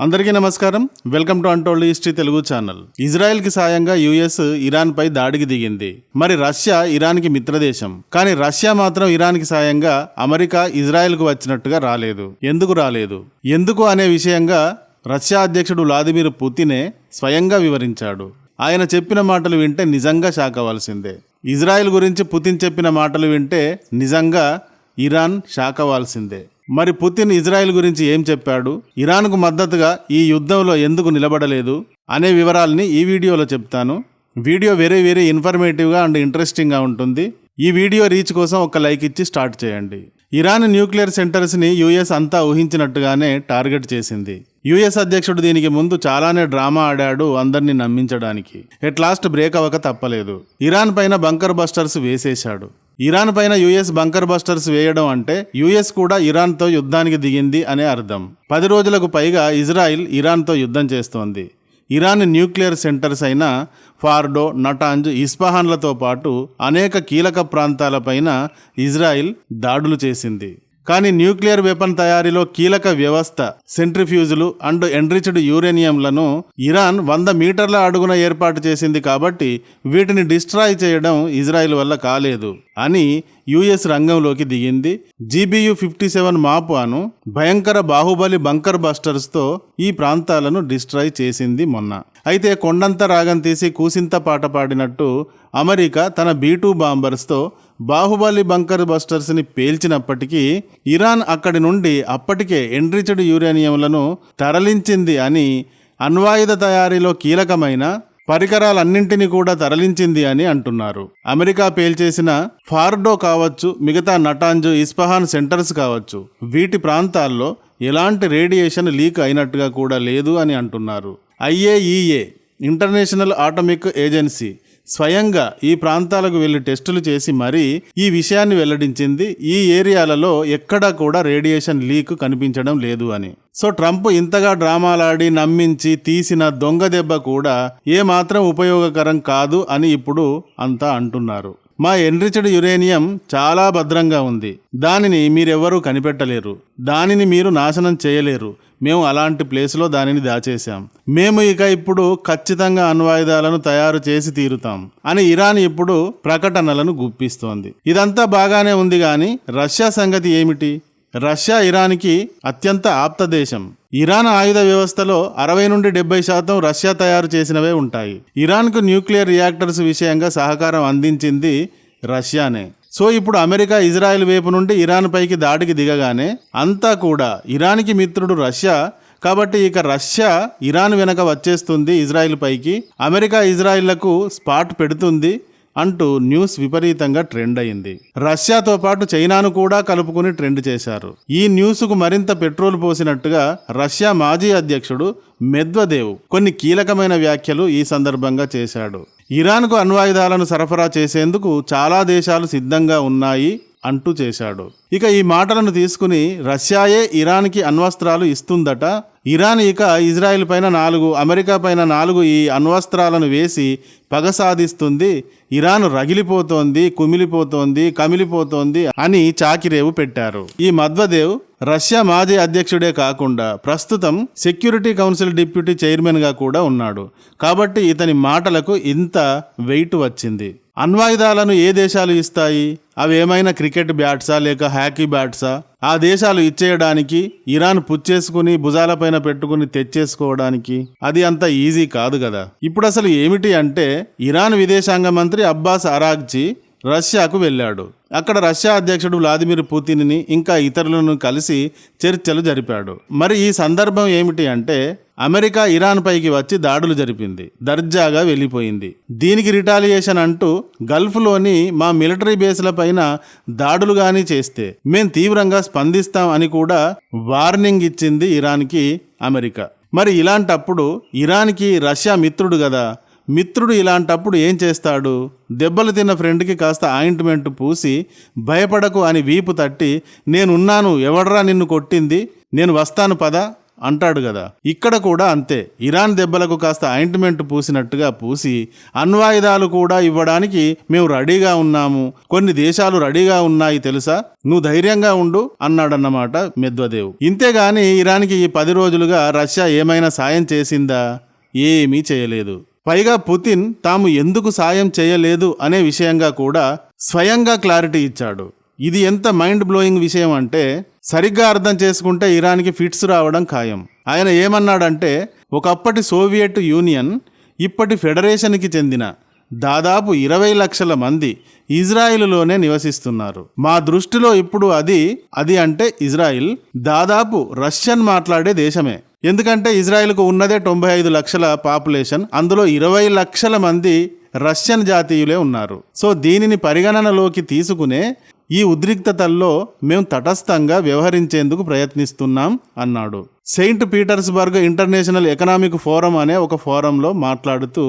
అందరికీ నమస్కారం. Welcome to untold history Telugu channel. ఇజ్రాయెల్కి సాయంగా యుఎస్ ఇరాన్ పై దాడికి దిగింది. మరి రష్యా ఇరాన్కి మిత్రదేశం. కానీ రష్యా మాత్రం ఇరాన్కి సాయంగా అమెరికా ఇజ్రాయెల్కు వచ్చినట్టుగా రాలేదు. ఎందుకు రాలేదు? ఎందుకు అనే విషయంగా రష్యా అధ్యక్షుడు వ్లాదిమిర్ పుతినే స్వయంగా వివరించాడు. ఆయన చెప్పిన మాటలు వింటే నిజంగా షాక్ అవ్వాల్సిందే. ఇజ్రాయెల్ గురించి పుతిన్ చెప్పిన మాటలు వింటే నిజంగా ఇరాన్ షాక్ అవ్వాల్సిందే. మరి పుతిన్ ఇజ్రాయెల్ గురించి ఏం చెప్పాడు? ఇరాన్కు మద్దతుగా ఈ యుద్ధంలో ఎందుకు నిలబడలేదు? అనే వివరాల్ని ఈ వీడియోలో చెప్తాను. వీడియో వెరీ వెరీ ఇన్ఫర్మేటివ్గా అండ్ ఇంట్రెస్టింగ్గా ఉంటుంది. ఈ వీడియో రీచ్ కోసం ఒక లైక్ ఇచ్చి స్టార్ట్ చేయండి. ఇరాన్ న్యూక్లియర్ సెంటర్స్ని యుఎస్ అంతా ఊహించినట్టుగానే టార్గెట్ చేసింది. యుఎస్ అధ్యక్షుడు దీనికి ముందు చాలానే డ్రామా ఆడాడు అందరినీ నమ్మించడానికి. ఎట్ లాస్ట్ బ్రేక్ అవ్వక తప్పలేదు. ఇరాన్ పైన బంకర్ బస్టర్స్ వేసేశాడు. ఇరాన్ పైన యుఎస్ బంకర్ బస్టర్స్ వేయడం అంటే యుఎస్ కూడా ఇరాన్తో యుద్ధానికి దిగింది అనే అర్థం. పది రోజులకు పైగా ఇజ్రాయిల్ ఇరాన్తో యుద్ధం చేస్తోంది. ఇరాన్ న్యూక్లియర్ సెంటర్స్ అయిన ఫార్డో నటాంజ్ ఇస్ఫహాన్లతో పాటు అనేక కీలక ప్రాంతాలపైన ఇజ్రాయిల్ దాడులు చేసింది. కానీ న్యూక్లియర్ వెపన్ తయారీలో కీలక వ్యవస్థ సెంట్రిఫ్యూజులు అండ్ ఎండ్రిచ్డ్ యూరేనియంలను ఇరాన్ వంద మీటర్ల అడుగున ఏర్పాటు చేసింది కాబట్టి వీటిని డిస్ట్రాయ్ చేయడం ఇజ్రాయిల్ వల్ల కాలేదు అని యుఎస్ రంగంలోకి దిగింది. జీబీయు ఫిఫ్టీ సెవెన్ మాపాను భయంకర బాహుబలి బంకర్ బస్టర్స్తో ఈ ప్రాంతాలను డిస్ట్రాయ్ చేసింది మొన్న. అయితే కొండంత రాగం తీసి కూసింత పాట పాడినట్టు అమెరికా తన బీటూ బాంబర్స్తో బాహుబలి బంకర్ బస్టర్స్ని పేల్చినప్పటికీ ఇరాన్ అక్కడి నుండి అప్పటికే ఎండ్రిచ్డ్ యురేనియంలను తరలించింది అని అణ్వాయుధ తయారీలో కీలకమైన పరికరాలన్నింటినీ కూడా తరలించింది అని అంటున్నారు. అమెరికా పేల్చేసిన ఫార్డో కావచ్చు మిగతా నటాంజు ఇస్ఫహాన్ సెంటర్స్ కావచ్చు వీటి ప్రాంతాల్లో ఎలాంటి రేడియేషన్ లీక్ అయినట్టుగా కూడా లేదు అని అంటున్నారు. ఐఏఈఏ ఇంటర్నేషనల్ ఆటమిక్ ఏజెన్సీ స్వయంగా ఈ ప్రాంతాలకు వెళ్ళి టెస్టులు చేసి మరీ ఈ విషయాన్ని వెల్లడించింది ఈ ఏరియాలలో ఎక్కడా కూడా రేడియేషన్ లీక్ కనిపించడం లేదు అని. సో ట్రంప్ ఇంతగా డ్రామాలాడి నమ్మించి తీసిన దొంగ దెబ్బ కూడా ఏమాత్రం ఉపయోగకరం కాదు అని ఇప్పుడు అంతా అంటున్నారు. మా ఎన్రిచ్డ్ యురేనియం చాలా భద్రంగా ఉంది. దానిని మీరెవ్వరూ కనిపెట్టలేరు. దానిని మీరు నాశనం చేయలేరు. మేము అలాంటి ప్లేస్లో దానిని దాచేశాం. మేము ఇక ఇప్పుడు ఖచ్చితంగా అణ్వాయుధాలను తయారు చేసి తీరుతాం అని ఇరాన్ ఇప్పుడు ప్రకటనలను గుప్పిస్తోంది. ఇదంతా బాగానే ఉంది కానీ రష్యా సంగతి ఏమిటి? రష్యా ఇరాన్కి అత్యంత ఆప్త దేశం. ఇరాన్ ఆయుధ వ్యవస్థలో అరవై నుండి డెబ్బై శాతం రష్యా తయారు చేసినవే ఉంటాయి. ఇరాన్కు న్యూక్లియర్ రియాక్టర్స్ విషయంగా సహకారం అందించింది రష్యానే. సో ఇప్పుడు అమెరికా ఇజ్రాయెల్ వైపు నుండి ఇరాన్ పైకి దాడికి దిగగానే అంతా కూడా ఇరాన్కి మిత్రుడు రష్యా. కాబట్టి ఇక రష్యా ఇరాన్ వెనక వచ్చేస్తుంది ఇజ్రాయెల్ పైకి. అమెరికా ఇజ్రాయిల్లకు స్పాట్ పెడుతుంది అంటూ న్యూస్ విపరీతంగా ట్రెండ్ అయింది. రష్యాతో పాటు చైనాను కూడా కలుపుకుని ట్రెండ్ చేశారు. ఈ న్యూస్కు మరింత పెట్రోల్ పోసినట్టుగా రష్యా మాజీ అధ్యక్షుడు మెద్వదేవ్ కొన్ని కీలకమైన వ్యాఖ్యలు ఈ సందర్భంగా చేశాడు. ఇరాన్కు అణ్వాయుధాలను సరఫరా చేసేందుకు చాలా దేశాలు సిద్ధంగా ఉన్నాయి అంటూ చేశాడు. ఇక ఈ మాటలను తీసుకుని రష్యాయే ఇరాన్కి అణ్వస్త్రాలు ఇస్తుందట. ఇరాన్ ఇక ఇజ్రాయెల్ పైన నాలుగు అమెరికా పైన నాలుగు ఈ అణ్వస్త్రాలను వేసి పగ సాధిస్తుంది. ఇరాన్ రగిలిపోతోంది కుమిలిపోతోంది కమిలిపోతోంది అని చాకిరేవు పెట్టారు. ఈ మధ్వదేవ్ రష్యా మాజీ అధ్యక్షుడే కాకుండా ప్రస్తుతం సెక్యూరిటీ కౌన్సిల్ డిప్యూటీ చైర్మన్గా కూడా ఉన్నాడు. కాబట్టి ఇతని మాటలకు ఇంత వెయిట్ వచ్చింది. అణ్వాయుధాలను ఏ దేశాలు ఇస్తాయి? అవి ఏమైనా క్రికెట్ బ్యాట్సా లేక హాకీ బ్యాట్సా? ఆ దేశాలు ఇచ్చేయడానికి ఇరాన్ పుచ్చేసుకుని భుజాలపైన పెట్టుకుని తెచ్చేసుకోవడానికి అది అంత ఈజీ కాదు కదా. ఇప్పుడు అసలు ఏమిటి అంటే ఇరాన్ విదేశాంగ మంత్రి అబ్బాస్ అరాగ్జీ రష్యాకు వెళ్ళాడు. అక్కడ రష్యా అధ్యక్షుడు వ్లాదిమిర్ పుతిన్ని ఇంకా ఇతరులను కలిసి చర్చలు జరిపాడు. మరి ఈ సందర్భం ఏమిటి అంటే అమెరికా ఇరాన్ పైకి వచ్చి దాడులు జరిపింది దర్జాగా వెళ్ళిపోయింది. దీనికి రిటాలియేషన్ అంటూ గల్ఫ్లోని మా మిలిటరీ బేస్ల పైన దాడులు కానీ చేస్తే మేం తీవ్రంగా స్పందిస్తాం అని కూడా వార్నింగ్ ఇచ్చింది ఇరాన్కి అమెరికా. మరి ఇలాంటప్పుడు ఇరాన్కి రష్యా మిత్రుడు కదా మిత్రుడు ఇలాంటప్పుడు ఏం చేస్తాడు? దెబ్బలు తిన్న ఫ్రెండ్కి కాస్త ఆయింట్మెంట్ పూసి భయపడకు అని వీపు తట్టి నేనున్నాను ఎవడరా నిన్ను కొట్టింది? నేను వస్తాను పద అంటాడు కదా ఇక్కడ కూడా అంతే. ఇరాన్ దెబ్బలకు కాస్త ఆయింట్మెంట్ పూసినట్టుగా పూసి అణ్వాయుధాలు కూడా ఇవ్వడానికి మేము రెడీగా ఉన్నాము. కొన్ని దేశాలు రెడీగా ఉన్నాయి తెలుసా? నువ్వు ధైర్యంగా ఉండు అన్నాడన్నమాట మెద్వదేవ్. ఇంతేగాని ఇరాన్కి ఈ పది రోజులుగా రష్యా ఏమైనా సాయం చేసిందా? ఏమీ చేయలేదు. పైగా పుతిన్ తాము ఎందుకు సాయం చేయలేదు అనే విషయంగా కూడా స్వయంగా క్లారిటీ ఇచ్చాడు. ఇది ఎంత మైండ్ బ్లోయింగ్ విషయం అంటే సరిగ్గా అర్థం చేసుకుంటే ఇరాన్కి ఫిట్స్ రావడం ఖాయం. ఆయన ఏమన్నాడంటే ఒకప్పటి సోవియట్ యూనియన్ ఇప్పటి ఫెడరేషన్కి చెందిన దాదాపు ఇరవై లక్షల మంది ఇజ్రాయిల్లోనే నివసిస్తున్నారు. మా దృష్టిలో ఇప్పుడు అది అది అంటే ఇజ్రాయిల్ దాదాపు రష్యన్ మాట్లాడే దేశమే. ఎందుకంటే ఇజ్రాయెల్కు ఉన్నదే తొంభై ఐదు లక్షల పాపులేషన్ అందులో ఇరవై లక్షల మంది రష్యన్ జాతీయులే ఉన్నారు. సో దీనిని పరిగణనలోకి తీసుకునే ఈ ఉద్రిక్తతల్లో మేము తటస్థంగా వ్యవహరించేందుకు ప్రయత్నిస్తున్నాం అన్నాడు. Saint Petersburg International Economic Forum అనే ఒక ఫోరంలో మాట్లాడుతూ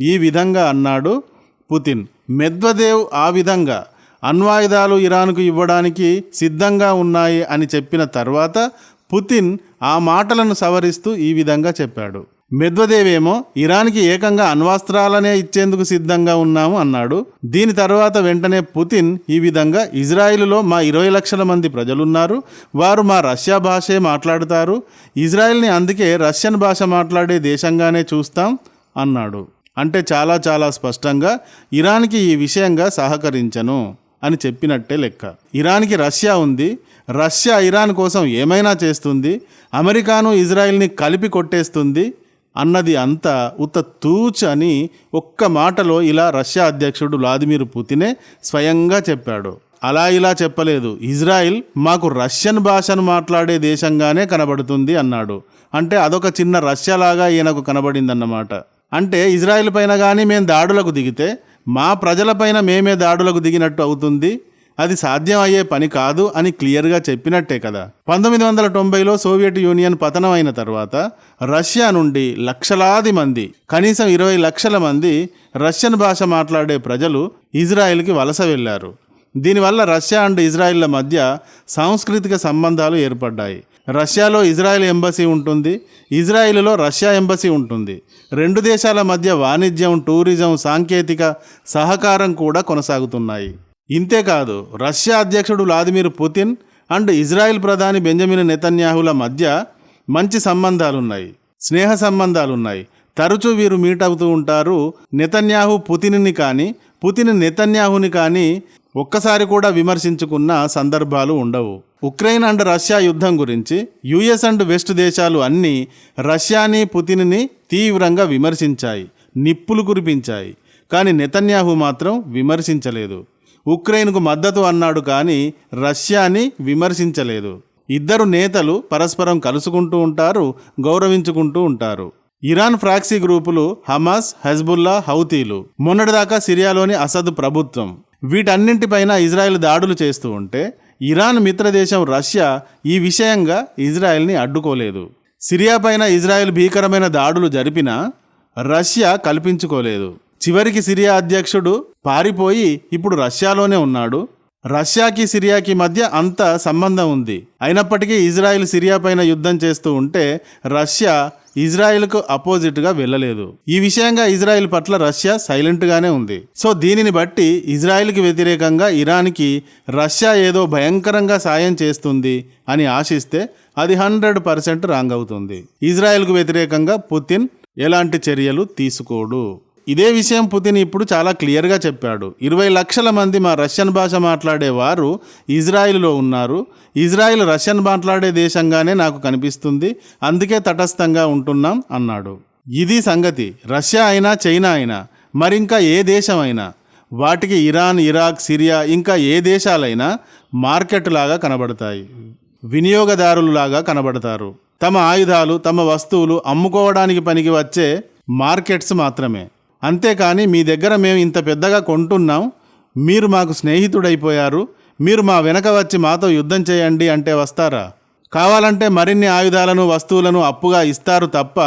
ఈ విధంగా అన్నాడు పుతిన్ మెద్వదేవ్ ఆ విధంగా అణ్వాయుధాలు ఇరాన్కు ఇవ్వడానికి సిద్ధంగా ఉన్నాయి అని చెప్పిన తర్వాత పుతిన్ ఆ మాటలను సవరిస్తూ ఈ విధంగా చెప్పాడు. మెద్వదేవేమో ఇరాన్కి ఏకంగా అణ్వాస్త్రాలనే ఇచ్చేందుకు సిద్ధంగా ఉన్నాము అన్నాడు. దీని తర్వాత వెంటనే పుతిన్ ఈ విధంగా ఇజ్రాయిల్లో మా ఇరవై లక్షల మంది ప్రజలున్నారు. వారు మా రష్యా భాషే మాట్లాడుతారు. ఇజ్రాయెల్ని అందుకే రష్యన్ భాష మాట్లాడే దేశంగానే చూస్తాం అన్నాడు. అంటే చాలా చాలా స్పష్టంగా ఇరాన్కి ఈ విషయంగా సహకరించను అని చెప్పినట్టే లెక్క. ఇరాన్కి రష్యా ఉంది. రష్యా ఇరాన్ కోసం ఏమైనా చేస్తుంది? అమెరికాను ఇజ్రాయెల్ని కలిపి కొట్టేస్తుంది? అన్నది అంతా ఉత్త తూచ్ అని ఒక్క మాటలో ఇలా రష్యా అధ్యక్షుడు వ్లాదిమిర్ పుతినే స్వయంగా చెప్పాడు. అలా ఇలా చెప్పలేదు. ఇజ్రాయిల్ మాకు రష్యన్ భాషను మాట్లాడే దేశంగానే కనబడుతుంది అన్నాడు. అంటే అదొక చిన్న రష్యాలాగా ఈయనకు కనబడిందన్నమాట. అంటే ఇజ్రాయిల్ పైన కానీ మేము దాడులకు దిగితే మా ప్రజలపైన మేమే దాడులకు దిగినట్టు అవుతుంది? అది సాధ్యం అయ్యే పని కాదు అని క్లియర్గా చెప్పినట్టే కదా. పంతొమ్మిది వందల తొంభైలో సోవియట్ యూనియన్ పతనం అయిన తర్వాత రష్యా నుండి లక్షలాది మంది కనీసం ఇరవై లక్షల మంది రష్యన్ భాష మాట్లాడే ప్రజలు ఇజ్రాయెల్కి వలస వెళ్ళారు. దీనివల్ల రష్యా అండ్ ఇజ్రాయిల్ల మధ్య సాంస్కృతిక సంబంధాలు ఏర్పడ్డాయి. రష్యాలో ఇజ్రాయెల్ ఎంబసీ ఉంటుంది ఇజ్రాయిల్లో రష్యా ఎంబసీ ఉంటుంది. రెండు దేశాల మధ్య వాణిజ్యం టూరిజం సాంకేతిక సహకారం కూడా కొనసాగుతున్నాయి. ఇంతేకాదు రష్యా అధ్యక్షుడు వ్లాదిమిర్ పుతిన్ అండ్ ఇజ్రాయెల్ ప్రధాని బెంజమిన్ నెతన్యాహుల మధ్య మంచి సంబంధాలున్నాయి స్నేహ సంబంధాలున్నాయి. తరచూ వీరు మీట్ అవుతూ ఉంటారు నెతన్యాహు పుతిన్ని కానీ పుతిన్ నెతన్యాహుని కానీ ఒక్కసారి కూడా విమర్శించుకున్న సందర్భాలు ఉండవు. ఉక్రెయిన్ అండ్ రష్యా యుద్ధం గురించి యుఎస్ అండ్ వెస్ట్ దేశాలు అన్నీ రష్యాని పుతిన్ని తీవ్రంగా విమర్శించాయి నిప్పులు కురిపించాయి. కానీ నెతన్యాహు మాత్రం విమర్శించలేదు. ఉక్రెయిన్కు మద్దతు అన్నాడు కానీ రష్యాని విమర్శించలేదు. ఇద్దరు నేతలు పరస్పరం కలుసుకుంటూ ఉంటారు గౌరవించుకుంటూ ఉంటారు. ఇరాన్ ఫ్రాక్సీ గ్రూపులు హమాస్ హెజ్బుల్లా హౌతీలు మొన్నటిదాకా సిరియాలోని అసద్ ప్రభుత్వం. వీటన్నింటిపైన ఇజ్రాయెల్ దాడులు చేస్తూ ఉంటే ఇరాన్ మిత్రదేశం రష్యా ఈ విషయంగా ఇజ్రాయెల్ని అడ్డుకోలేదు. సిరియా పైన ఇజ్రాయెల్ భీకరమైన దాడులు జరిపినా రష్యా కల్పించుకోలేదు. చివరికి సిరియా అధ్యక్షుడు పారిపోయి ఇప్పుడు రష్యాలోనే ఉన్నాడు. రష్యాకి సిరియాకి మధ్య అంత సంబంధం ఉంది. అయినప్పటికీ ఇజ్రాయెల్ సిరియా పైన యుద్ధం చేస్తూ ఉంటే రష్యా ఇజ్రాయెల్కు అపోజిట్గా వెళ్ళలేదు. ఈ విషయంగా ఇజ్రాయెల్ పట్ల రష్యా సైలెంట్గానే ఉంది. సో దీనిని బట్టి ఇజ్రాయెల్కి వ్యతిరేకంగా ఇరాన్కి రష్యా ఏదో భయంకరంగా సాయం చేస్తుంది అని ఆశిస్తే అది హండ్రెడ్ పర్సెంట్ రాంగ్ అవుతుంది. ఇజ్రాయెల్కు వ్యతిరేకంగా పుతిన్ ఎలాంటి చర్యలు తీసుకోడు. ఇదే విషయం పుతిన్ ఇప్పుడు చాలా క్లియర్గా చెప్పాడు. ఇరవై లక్షల మంది మా రష్యన్ భాష మాట్లాడే వారు ఇజ్రాయిల్లో ఉన్నారు. ఇజ్రాయిల్ రష్యన్ మాట్లాడే దేశంగానే నాకు కనిపిస్తుంది. అందుకే తటస్థంగా ఉంటున్నాం అన్నాడు. ఇది సంగతి. రష్యా అయినా చైనా అయినా మరింకా ఏ దేశమైనా వాటికి ఇరాన్ ఇరాక్ సిరియా ఇంకా ఏ దేశాలైనా మార్కెట్ లాగా కనబడతాయి. వినియోగదారులులాగా కనబడతారు. తమ ఆయుధాలు తమ వస్తువులు అమ్ముకోవడానికి పనికి వచ్చే మార్కెట్స్ మాత్రమే. అంతేకాని మీ దగ్గర మేము ఇంత పెద్దగా కొంటున్నాం మీరు మాకు స్నేహితుడైపోయారు మీరు మా వెనక వచ్చి మాతో యుద్ధం చేయండి అంటే వస్తారా? కావాలంటే మరిన్ని ఆయుధాలను వస్తువులను అప్పుగా ఇస్తారు తప్ప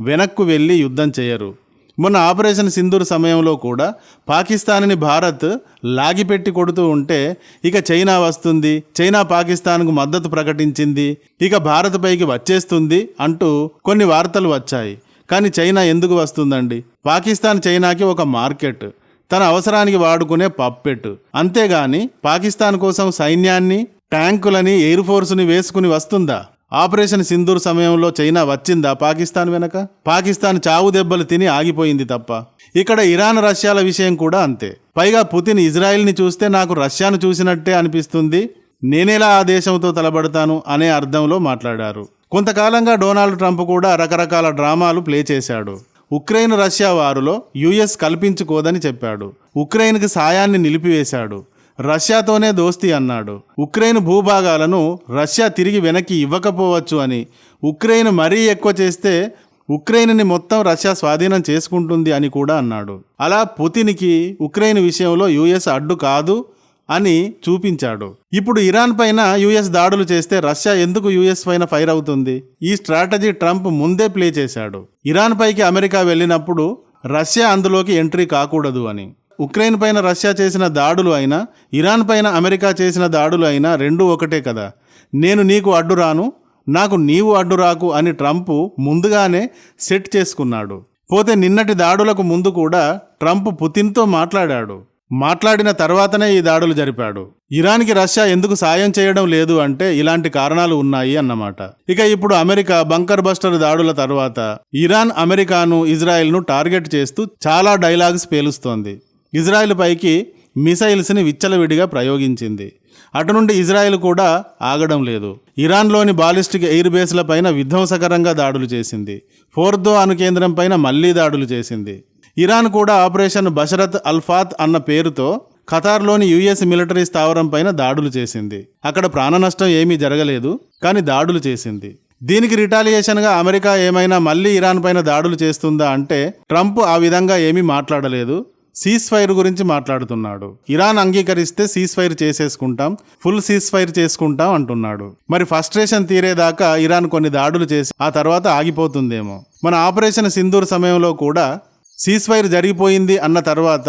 వెనక్కు వెళ్ళి యుద్ధం చేయరు. మొన్న ఆపరేషన్ సింధూర్ సమయంలో కూడా పాకిస్తాన్ని భారత్ లాగిపెట్టి కొడుతూ ఉంటే ఇక చైనా వస్తుంది చైనా పాకిస్తాన్కు మద్దతు ప్రకటించింది ఇక భారత్ పైకి వచ్చేస్తుంది అంటూ కొన్ని వార్తలు వచ్చాయి. కానీ చైనా ఎందుకు వస్తుందండి? పాకిస్తాన్ చైనాకి ఒక మార్కెట్. తన అవసరానికి వాడుకునే పప్పెట్. అంతేగాని పాకిస్తాన్ కోసం సైన్యాన్ని ట్యాంకులని ఎయిర్ ఫోర్స్ని వేసుకుని వస్తుందా? ఆపరేషన్ సింధూర్ సమయంలో చైనా వచ్చిందా పాకిస్తాన్ వెనక? పాకిస్తాన్ చావు దెబ్బలు తిని ఆగిపోయింది తప్ప. ఇక్కడ ఇరాన్ రష్యాల విషయం కూడా అంతే. పైగా పుతిన్ ఇజ్రాయెల్ని చూస్తే నాకు రష్యాను చూసినట్టే అనిపిస్తుంది. నేనేలా ఆ దేశంతో తలబడతాను అనే అర్థంలో మాట్లాడారు. కొంతకాలంగా డొనాల్డ్ ట్రంప్ కూడా రకరకాల డ్రామాలు ప్లే చేశాడు. ఉక్రెయిన్ రష్యా వారులో యుఎస్ కల్పించుకోదని చెప్పాడు. ఉక్రెయిన్కి సాయాన్ని నిలిపివేశాడు. రష్యాతోనే దోస్తీ అన్నాడు. ఉక్రెయిన్ భూభాగాలను రష్యా తిరిగి వెనక్కి ఇవ్వకపోవచ్చు అని ఉక్రెయిన్ మరీ ఎక్కువ చేస్తే ఉక్రెయిన్ని మొత్తం రష్యా స్వాధీనం చేసుకుంటుంది అని కూడా అన్నాడు. అలా పుతిన్కి ఉక్రెయిన్ విషయంలో యుఎస్ అడ్డు కాదు. అని చూపించాడు. ఇప్పుడు ఇరాన్ పైన యుఎస్ దాడులు చేస్తే రష్యా ఎందుకు యుఎస్ పైన ఫైర్ అవుతుంది? ఈ స్ట్రాటజీ ట్రంప్ ముందే ప్లే చేశాడు. ఇరాన్ పైకి అమెరికా వెళ్ళినప్పుడు రష్యా అందులోకి ఎంట్రీ కాకూడదు అని. ఉక్రెయిన్ పైన రష్యా చేసిన దాడులు అయినా ఇరాన్ పైన అమెరికా చేసిన దాడులు అయినా రెండు ఒకటే కదా. నేను నీకు అడ్డు రాను నాకు నీవు అడ్డు రాకు అని ట్రంప్ ముందుగానే సెట్ చేసుకున్నాడు. పోతే నిన్నటి దాడులకు ముందు కూడా ట్రంప్ పుతిన్తో మాట్లాడాడు. మాట్లాడిన తర్వాతనే ఈ దాడులు జరిపాడు. ఇరాన్కి రష్యా ఎందుకు సాయం చేయడం లేదు అంటే ఇలాంటి కారణాలు ఉన్నాయి అన్నమాట. ఇక ఇప్పుడు అమెరికా బంకర్ బస్టర్ దాడుల తర్వాత ఇరాన్ అమెరికాను ఇజ్రాయెల్ను టార్గెట్ చేస్తూ చాలా డైలాగ్స్ పేలుస్తోంది. ఇజ్రాయెల్ పైకి మిసైల్స్ని విచ్చలవిడిగా ప్రయోగించింది. అటు నుండి ఇజ్రాయెల్ కూడా ఆగడం లేదు. ఇరాన్లోని బాలిస్టిక్ ఎయిర్ బేస్ల పైన విధ్వంసకరంగా దాడులు చేసింది. ఫోర్దో అణు కేంద్రం పైన మళ్ళీ దాడులు చేసింది. ఇరాన్ కూడా ఆపరేషన్ బషరత్ అల్ఫాత్ అన్న పేరుతో ఖతార్లోని యుఎస్ మిలిటరీ స్థావరంపైన దాడులు చేసింది. అక్కడ ప్రాణ నష్టం ఏమీ జరగలేదు కానీ దాడులు చేసింది. దీనికి రిటాలియేషన్గా అమెరికా ఏమైనా మళ్ళీ ఇరాన్ పైన దాడులు చేస్తుందా అంటే ట్రంప్ ఆ విధంగా ఏమీ మాట్లాడలేదు సీజ్ ఫైర్ గురించి మాట్లాడుతున్నాడు. ఇరాన్ అంగీకరిస్తే సీజ్ ఫైర్ చేసేసుకుంటాం ఫుల్ సీజ్ ఫైర్ చేసుకుంటాం అంటున్నాడు. మరి ఫస్ట్రేషన్ తీరేదాకా ఇరాన్ కొన్ని దాడులు చేసి ఆ తర్వాత ఆగిపోతుందేమో. మన ఆపరేషన్ సింధూర్ సమయంలో కూడా సీజ్ ఫైర్ జరిగిపోయింది అన్న తర్వాత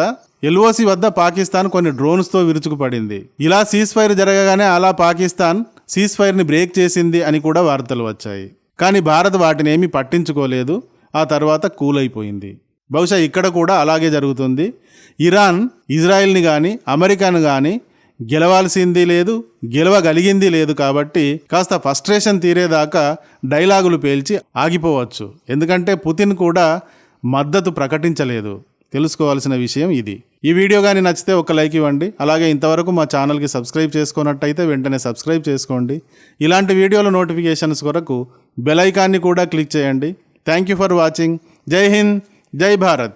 ఎల్ఓసి వద్ద పాకిస్తాన్ కొన్ని డ్రోన్స్తో విరుచుకుపడింది. ఇలా సీజ్ ఫైర్ జరగగానే అలా పాకిస్తాన్ సీజ్ ఫైర్ని బ్రేక్ చేసింది అని కూడా వార్తలు వచ్చాయి. కానీ భారత్ వాటిని ఏమీ పట్టించుకోలేదు. ఆ తర్వాత కూల్ అయిపోయింది. బహుశా ఇక్కడ కూడా అలాగే జరుగుతుంది. ఇరాన్ ఇజ్రాయెల్ని కానీ అమెరికాను కానీ గెలవాల్సింది లేదు గెలవగలిగింది లేదు కాబట్టి కాస్త ఫస్ట్రేషన్ తీరేదాకా డైలాగులు పేల్చి ఆగిపోవచ్చు. ఎందుకంటే పుతిన్ కూడా మద్దతు ప్రకటించలేదు. తెలుసుకోవాల్సిన విషయం ఇది. ఈ వీడియో కానీ నచ్చితే ఒక లైక్ ఇవ్వండి. అలాగే ఇంతవరకు మా ఛానల్కి సబ్స్క్రైబ్ చేసుకున్నట్టయితే వెంటనే సబ్స్క్రైబ్ చేసుకోండి. ఇలాంటి వీడియోల నోటిఫికేషన్స్ కొరకు బెల్ ఐకాన్ని కూడా క్లిక్ చేయండి. Thank you for watching. Jai Hind. Jai Bharat.